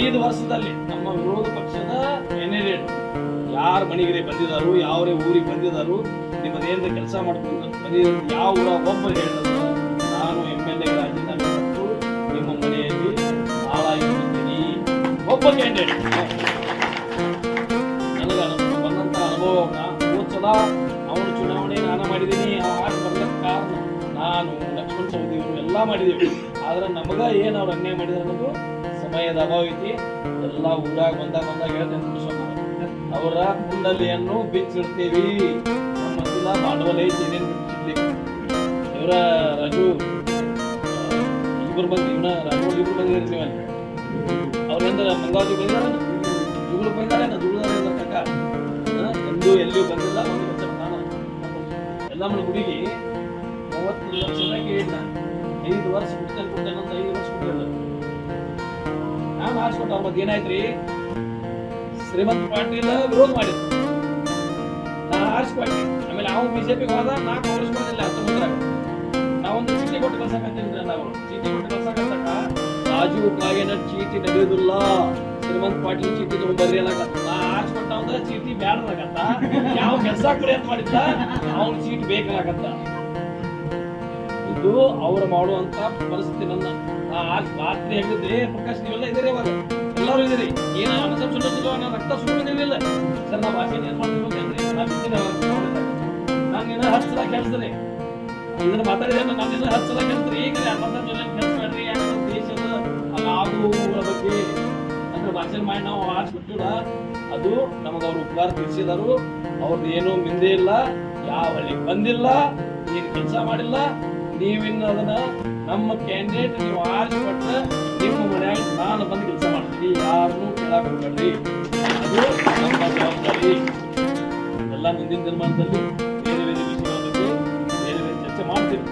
ಐದು ವರ್ಷದಲ್ಲಿ ನಮ್ಮ ವಿರೋಧ ಪಕ್ಷದ ಕ್ಯಾಂಡಿಡೇಟ್ ಯಾರು ಮನೆಗೆ ಬಂದಿದ್ದಾರು ಯಾವ ಊರಿಗೆ ಬಂದಿದ್ದಾರು ನಿಮ್ಮದೇನು ಕೆಲಸ ಮಾಡ್ಕೊಂಡು ಬಂದಿದ್ರು ಯಾವ ಊರ ಒಬ್ಬರು ಹೇಳಿದ್ರು, ನಾನು ಎಂ ಎಲ್ ಎ ರಾಜೀನಾಮೆ ಕೊಟ್ಟು ನಿಮ್ಮ ಮನೆಯಲ್ಲಿ ಹಾಳಾಗಿರ್ತೀನಿ ಒಬ್ಬ ಕ್ಯಾಂಡಿಡೇಟ್ ನನಗೆ ಬಂದಂತ ಅನುಭವವನ್ನ ಸಲ ಅವನು ಚುನಾವಣೆ ನಾನು ಮಾಡಿದ್ದೀನಿ. ಆ ಬರ್ತಕ್ಕ ನಾನು ಲಕ್ಷ್ಮಣ್ ಇವರು ಎಲ್ಲ ಮಾಡಿದ್ದೀವಿ. ಆದ್ರೆ ನಮಗ ಏನು ಅವ್ರು ಅನ್ಯಾಯ ಮಾಡಿದ್ರು ಅನ್ನೋದು ಸಮಯದ ಅಭಾವ ಐತಿ. ಎಲ್ಲ ಊರಾಗ ಬಂದಾಗ ಬಂದಾಗ ಹೇಳ್ತೇನೆ ಕೃಷ್ಣ ಅವರ ಕುಂಡಲಿಯನ್ನು ಬಿಚ್ಚಿಡ್ತೀವಿ. ನಮ್ಮ ಬಂಡವಾಳ ಐತಿ ಏನೇನು ಬಿಚ್ಚಿಡ್ಲಿ. ಇವರ ರಾಜು ಇಬ್ಬರು ಬಂದು ಇವನ ರಾಜು ಇಬ್ರು ಬಂದಿರಿ ನೀವು ಅಲ್ಲಿ. ಅವ್ರಿಂದ ಮಂಗಾವತಿ ಬಂದಿದ್ದಾರೆ ಇವ್ರು ಬಂದಾರೆ, ನಾ ದುಡಿದಾರೆ ತಕ್ಕ ಎಂದು ಎಲ್ಲಿಯೂ ಬಂದಿಲ್ಲ ಒಂದು ನಾನು ಎಲ್ಲ ಮನೆ ಹುಡುಗಿ ಮೂವತ್ತು ಲಕ್ಷ ಹೇಳಿದ ಐದು ವರ್ಷ ಬಿಡ್ತೇನೆ ಕೊಡ್ತೇನೆ ಅಂತ ಐದು ವರ್ಷ ಕೊಟ್ಟಿಲ್ಲ ನಾನು ಆರಿಸ್ಕೊಟ್ಟ ಮತ್ತೆ ಏನಾಯ್ತ್ರಿ? ಶ್ರೀಮಂತ್ ಪಾಟೀಲ್ ವಿರೋಧ ಮಾಡಿದ್ರು. ನಾನು ಆರಿಸ್ಕೊಂಡೆ. ಆಮೇಲೆ ಅವ್ನು ಬಿಜೆಪಿಗೆ ಹೋದ, ನಾಲ್ಕು ವರ್ಷ ಬಂದಿಲ್ಲ ಮುಂದ್ರೆ ನಾವೊಂದು ಚೀಟಿ ಕೊಟ್ಟು ಕಳ್ಸಕಂತೀನಿ ನಾವು ಚೀಟಿ ಕೊಟ್ಟು ಕಳ್ಸಕಂತಕ ರಾಜು ಕಾಯನ ಚೀಟಿ ನಡೆಯುವುದಿಲ್ಲ ಶ್ರೀಮಂತ್ ಪಾಟೀಲ್ ಚೀಟಿ ತಗೊಂಡ್ಬರ್ರಿ ಅನ್ನಕತ್ತ. ನಾ ಆರಿಸ್ಕೊಂಡ ಚೀಟಿ ಬ್ಯಾಡ ಅನ್ನಕತ್ತ. ಯಾವ ಕೆಲಸ ಪ್ರಯತ್ನ ಮಾಡಿದ್ದ? ಅವ್ನ ಚೀಟಿ ಬೇಕನ್ನಕತ್ತ ಇದು ಅವ್ರು ಮಾಡುವಂತ ಪರಿಸ್ಥಿತಿ ನನ್ನ. ಆಗ್ ರಾತ್ರಿ ಹೇಳಿದ್ರೆ ಪ್ರಕಾಶ್ ನೀವೆಲ್ಲ ಇದ್ದೀರಿ ಇವಾಗ? ಎಲ್ಲರೂ ಇದ್ದೀರಿ. ಏನಾದ್ರು ಸ್ವಲ್ಪ ಸುಳ್ಳು ನನ್ನ ರಕ್ತ ಸುಮ್ಮನಿಲ್ಲ ಸಣ್ಣ ಭಾಷೆ ಏನ್ ಮಾಡ್ತಿರ್ಬೇಕೇನ್ರಿ ನಾ ಬಿದ್ದೀನಿ ನಾನು ಏನ ಹಚ್ಚಲ ಕೇಳಿಸ್ತೀನಿ ಇದನ್ನ ಮಾತಾಡಿದ್ರೆ ನಾನು ನಿನ್ನ ಹತ್ತು ಸಲ ಕೇಳ್ತೀರಿ ಈಗ ದೇಶದ ಆಗುಗಳ ಬಗ್ಗೆ ಅಂದ್ರೆ ಭಾಷೆ ಮಾಡಿ ನಾವು ಆಡ್ಸ್ಬಿಟ್ಟಿಲ್ಲ ಅದು ನಮಗ ಅವ್ರು ಉಪಕಾರ ತಿಳಿಸಿದರು. ಅವ್ರದ್ದು ಏನೂ ಮಿಂದೆ ಇಲ್ಲ. ಯಾವ ಹಳ್ಳಿಗೆ ಬಂದಿಲ್ಲ. ಏನು ಕೆಲಸ ಮಾಡಿಲ್ಲ. ನೀವಿನ್ನು ಅದನ್ನ ನಮ್ಮ ಕ್ಯಾಂಡಿಡೇಟ್ ನೀವು ಆರಿಸ್ಬಿಟ್ರೆ ನಿಮ್ಮ ಮನೆಯಾಗ ನಾನು ಬಂದು ಕೆಲಸ ಮಾಡ್ತೀನಿ. ಯಾರನ್ನೂ ಕೇಳಕ್ ಹೋಗ್ಬೇಡ್ರಿ ಅದು ನಮ್ಮ ಜವಾಬ್ದಾರಿ. ಎಲ್ಲ ಮುಂದಿನ ದಿನಮಾನದಲ್ಲಿ ಬೇರೆ ಬೇರೆ ವಿಷಯ ಬೇರೆ ಬೇರೆ ಚರ್ಚೆ ಮಾಡ್ತೀವಿ.